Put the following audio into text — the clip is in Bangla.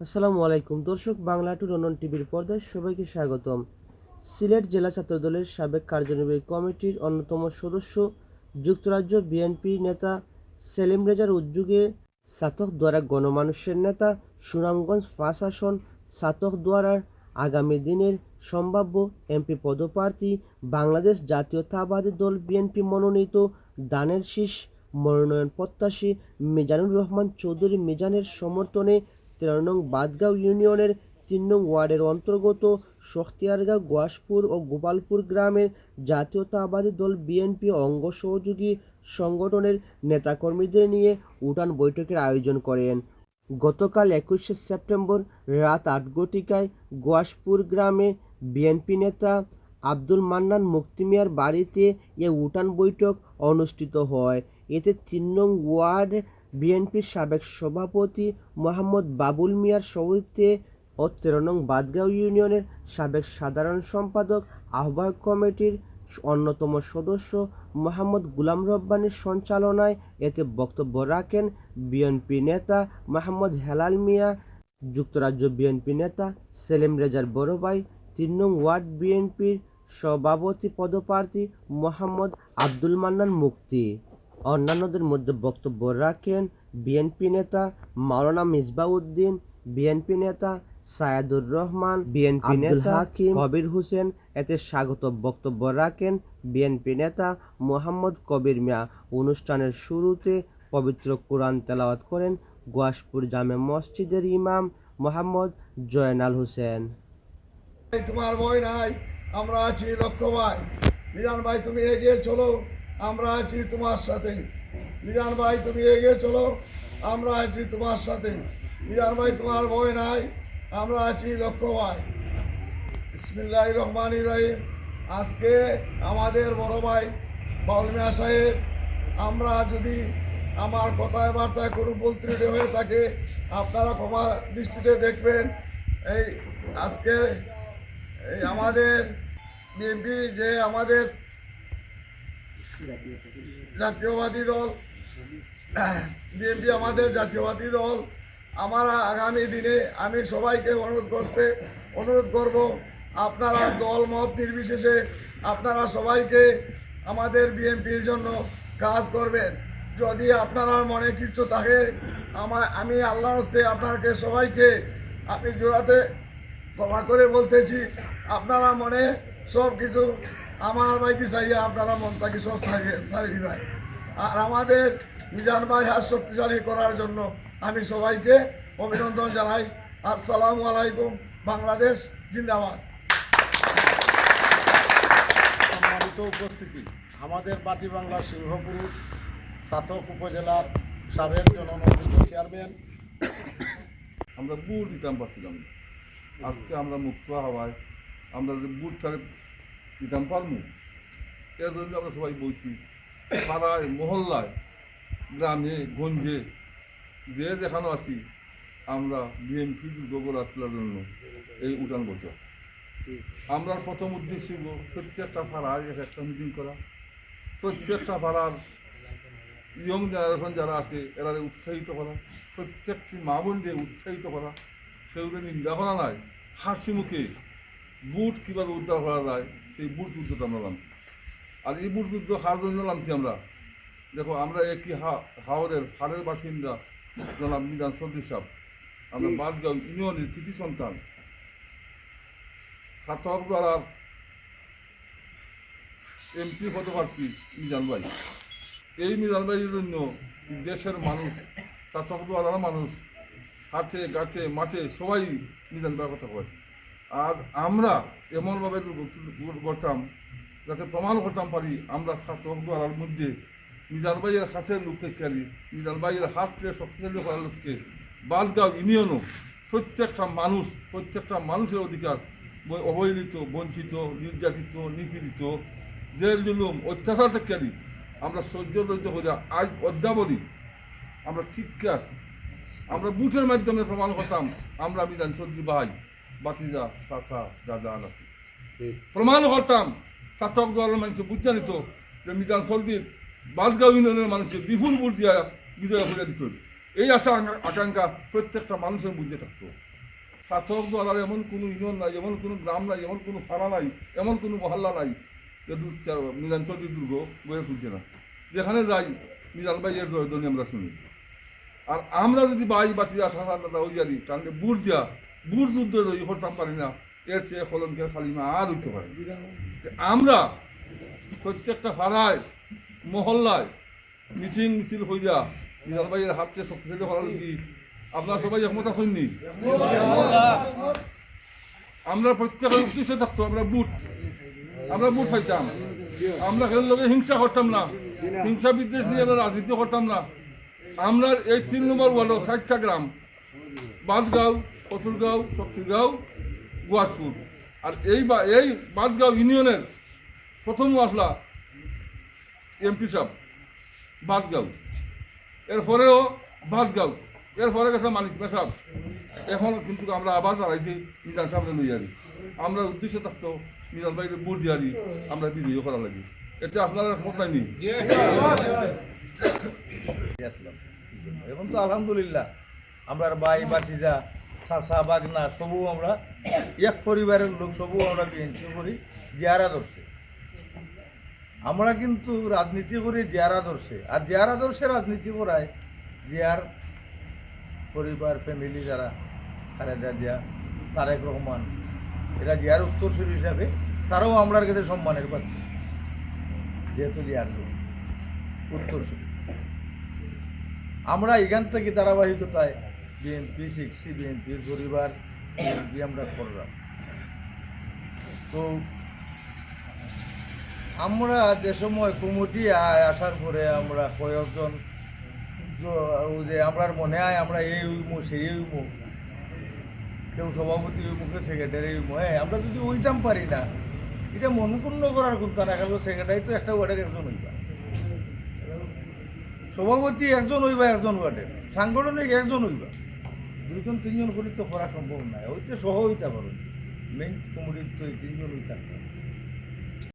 আসসালামু আলাইকুম। দর্শক, বাংলা টু রনন টিভির পর্দায় সবাইকে স্বাগতম। সিলেট জেলা ছাত্রদলের সাবেক কার্যনির্বাহী কমিটির অন্যতম সদস্য যুক্তরাজ্য বিএনপি নেতা সেলিম রেজার উদ্যোগে সাতক দ্বারা গণমানুষের নেতা সুনামগঞ্জ পাঁচ আসন, সাতক দ্বারার আগামী দিনের সম্ভাব্য এমপি পদপ্রার্থী বাংলাদেশ জাতীয়তাবাদী দল বিএনপি মনোনীত দানের শীষ, মনোনয়ন প্রত্যাশী মিজানুর রহমান চৌধুরী মিজানের সমর্থনে তেরো নং বাদগাঁও ইউনিয়নের তিন নং ওয়ার্ডের অন্তর্গত শখতিয়ারগাঁও গোয়াসপুর ও গোপালপুর গ্রামের জাতীয়তাবাদী দল বিএনপি অঙ্গ সহযোগী সংগঠনের নেতাকর্মীদের নিয়ে উঠান বৈঠকের আয়োজন করেন। গতকাল একুশে সেপ্টেম্বর রাত আট ঘটিকায় গোয়াসপুর গ্রামে বিএনপি নেতা আব্দুল মান্নান মুক্তি মিয়ার বাড়িতে এ উঠান বৈঠক অনুষ্ঠিত হয়। এতে তিন নং ওয়ার্ড বিএনপির সাবেক সভাপতি মোহাম্মদ বাবুল মিয়ার সভাপতিত্বে ও তেরো নং বাদগাঁও ইউনিয়নের সাবেক সাধারণ সম্পাদক, আহ্বায়ক কমিটির অন্যতম সদস্য মোহাম্মদ গুলাম রব্বানির সঞ্চালনায় এতে বক্তব্য রাখেন বিএনপি নেতা মোহাম্মদ হেলাল মিয়া, যুক্তরাজ্য বিএনপি নেতা সেলিম রেজার বড় ভাই তিন নং ওয়ার্ড বিএনপির সভাপতি পদপ্রার্থী মোহাম্মদ আব্দুল মান্নান মুক্তি অন্যান্যদের মধ্যে বক্তব্য রাখেন বিএনপি নেতা মাওলানা মিসবাউদ্দিন বিএনপি নেতা সায়াদুর রহমান বিএনপি নেতা হাকিম কবির হোসেন। এতে স্বাগত বক্তব্য রাখেন বিএনপি নেতা মোহাম্মদ কবির মিয়া। অনুষ্ঠানের শুরুতে পবিত্র কোরআন তেলাওয়াত করেন গোয়াসপুর জামে মসজিদের ইমাম মোহাম্মদ জয়নাল হোসেন। তোমার ভয় নাই আমরা আছি লক্ষ্য ভাই। মিজান ভাই তুমি এগিয়ে চলো। আমরা আছি তোমার সাথে। মিজান ভাই, তুমি এগিয়ে চলো। আমরা আছি তোমার সাথে। মিজান ভাই, তোমার ভয় নাই। আমরা আছি লক্ষ্য ভাই। ইসমিল্লাহ রহমান রহিম। আজকে আমাদের বড় ভাই বাউল মিয়া সাহেব, আমরা যদি আমার কথায় বার্তায় কোনো ত্রুটি হয়ে থাকে, আপনারা ক্ষমা দৃষ্টিতে দেখবেন। এই আজকে এই আমাদের বিএনপি যে আমাদের জাতীয়বাদী দল, বিএনপি আমাদের জাতীয়বাদী দল। আমার আগামী দিনে আমি সবাইকে অনুরোধ করতে, অনুরোধ করব, আপনারা দল, মত নির্বিশেষে আপনারা সবাইকে আমাদের বিএনপির জন্য কাজ করবেন। যদি আপনার মনে কিছু থাকে আমার আমি আল্লাহর হস্তে আপনাকে সবাইকে আপনি জোড়াতে ক্ষমা করে বলতেছি, আপনারা মনে সব কিছু আমার বাইতে চাইয়া আপনারা মনটাকে সব ছাড়িয়ে দিবেন। আর আমাদের মিজান ভাই হাত শক্তিশালী করার জন্য আমি সবাইকে অভিনন্দন জানাই। আসসালামু আলাইকুম বাংলাদেশ জিন্দাবাদ। সম্মানিত উপস্থিতি আমাদের বাটি বাংলার সিংহপুরুষ সাতক উপজেলার সাবেক জনমন্ত্রী চেয়ারম্যান। আমরা বুট দিতাম পারছিলাম না। আজকে আমরা মুক্ত হওয়ায় আমরা যে বুট ছাড়ে দিতাম পারব এর জন্য আমরা সবাই বইছি, পাড়ায়, মহল্লায়, গ্রামে, গঞ্জে, যে যেখানে আছি, আমরা বিএনপি গোবরা তোলার জন্য এই উঠান বৈঠক আমরা প্রথম উদ্দেশ্য প্রত্যেকটা পাড়ায় এক একটা মিটিং করা। প্রত্যেকটা পাড়ার ইয়ং জেনারেশন যারা আছে, এরা উৎসাহিত করা। প্রত্যেকটি মা বোনদের উৎসাহিত করা। সেগুলো নিন্দা করা নাই, হাসি মুখে বুট কীভাবে উদ্ধার করা যায় সেই বুট যুদ্ধটা আমরা নামছি আর এই বুট যুদ্ধ হার জন্য নামছি আমরা? দেখো আমরা একই হা- হাওড়ের হাড়ের বাসিন্দা জনাব মিজান সর্দি সাহ আমরা বাদগাঁও ইউনিয়নের কৃতি সন্তান। দ্বারা এমপি পদপ্রার্থী মিজান ভাই। এই মিজান ভাইয়ের জন্য দেশের মানুষ ছাত্রদ্বারা মানুষ হাটে গাছে মাঠে সবাই মিজান ভাইয়ের কথা কয়। আজ আমরা এমনভাবে করতাম যাতে প্রমাণ করতাম পারি আমরা ছাত্রদ্বারার মধ্যে মিজান ভাইয়ের হাসের লোককে খেলি মিজান ভাইয়ের হাতকে শক্তিশালী করার লোককে। বাদগাঁও ইউনিয়নও প্রত্যেকটা মানুষ, প্রত্যেকটা মানুষের অধিকার অবহেলিত, বঞ্চিত, নির্যাতিত, নিপীড়িত, জেল জুলুম অত্যাচার থেকে আমরা সহ্য ধৈর্য করে আজ অদ্যাবধি আমরা ঠিককে আছি। আমরা বুথের মাধ্যমে প্রমাণ করতাম, আমরা মিজান চৌধুরী ভাই। বাতিজা চাচা দাদা নাতি। প্রমাণ করতাম ছাত্রক দলের মানুষ বুঝতে নিত যে মিজান চৌধুরীর বাদগাঁও ইউনিয়নের মানুষের বিপুল ভোট দিয়া বিজয় করে দিছিল। এই আশা আকাঙ্ক্ষা প্রত্যেকটা মানুষের মধ্যে থাকতো সার্থক দ্বারার এমন কোনো ইউনিয়ন নাই এমন কোনো গ্রাম নাই এমন কোনো পাড়া নাই এমন কোনো মহল্লা নাই যে মিজান চৌধুরী দুর্গ বয়ে খুঁজছে না। যেখানে যাই মিজান ভাই এর ধ্বনি আমরা শুনি। আর আমরা যদি বাই বাতি আসা ওই জানি তাহলে বুট দিয়া বুট যুদ্ধ ওই করতাম পারি না, এর চেয়ে কলমকের খালিমা আর উঠতে পারে আমরা প্রত্যেকটা পাড়ায়, মহল্লায় মিটিং মিছিল হইয়া মিজান ভাইয়ের হাতে শক্তিশালী হওয়ার কি? আপনারা সবাই একমত আছেন নি? আমরা প্রত্যেকের উদ্দেশ্য থাকতো, আমরা বুট আমরা বুট পাইতাম আমরা খেলার লোকে হিংসা করতাম না, হিংসা বিদ্বেষ নিয়ে আমরা রাজনীতি করতাম না। আমরা এই তিন নম্বর ওয়ার্ড ষাটটা গ্রাম বাদগাঁও কতুরগাঁও শক্তিগাঁও গুয়াসপুর আর এই বা, এই বাদগাঁও ইউনিয়নের প্রথম আসলা এমপি সাহেব বাদগাঁও এরপরেও বাদগাঁও এরপরে গেছে মালিক পেশাব। এখন কিন্তু আমরা আবার দাঁড়াইছি মিজান সামনে লইয়ারি আমরা উদ্দেশ্য থাকতো মিজান ভাইকে বুট দিয়ারি আমরা বিজয়ী করা লাগি। এটা আপনার মত আসলাম এখন তো আলহামদুলিল্লাহ। আমরা ভাই বাতিজা চাচা বাগনা সবু আমরা, এক পরিবারের লোক সবু আমরা বিএনপি করি, জিয়ারা ধরছে। আমরা কিন্তু রাজনীতি করি জিয়ারা ধরছে। আর জিয়ারা ধরছে রাজনীতি করায় জিয়ার পরিবার ফ্যামিলি যারা, খালেদা জিয়া, তারেক রহমান, এরা জিয়ার উত্তরসূরি হিসাবে তারাও আমরার কাছে সম্মানের পাচ্ছে যেহেতু জিয়ার উত্তরসূরি। আমরা এখান থেকে ধারাবাহিকতায় বিএনপি, শিখছি বিএনপির পরিবার, বিএনপি আমরা করলাম। তো আমরা যে সময় কমিটি আসার পরে আমরা কয়েকজন যে আমরার মনে হয় আমরা এই উইমু, সেই উইমু, কেউ সভাপতি উইমুকে সেক্রেটারি উইমু হ্যাঁ আমরা যদি ওইটাম পারি না, এটা মনপূর্ণ করার কথা না কারণ সেক্রেটারি তো একটা ওয়ার্ডের একজন হইবা। সভাপতি একজন হইবা, একজন ওয়ার্ডের, সাংগঠনিক একজন হইবা। দুইজন, তিনজন করে তো করা সম্ভব নয়। ওইটা সহ হইতে পারো মেইন কমিটির তো তিনজন হইতে পারে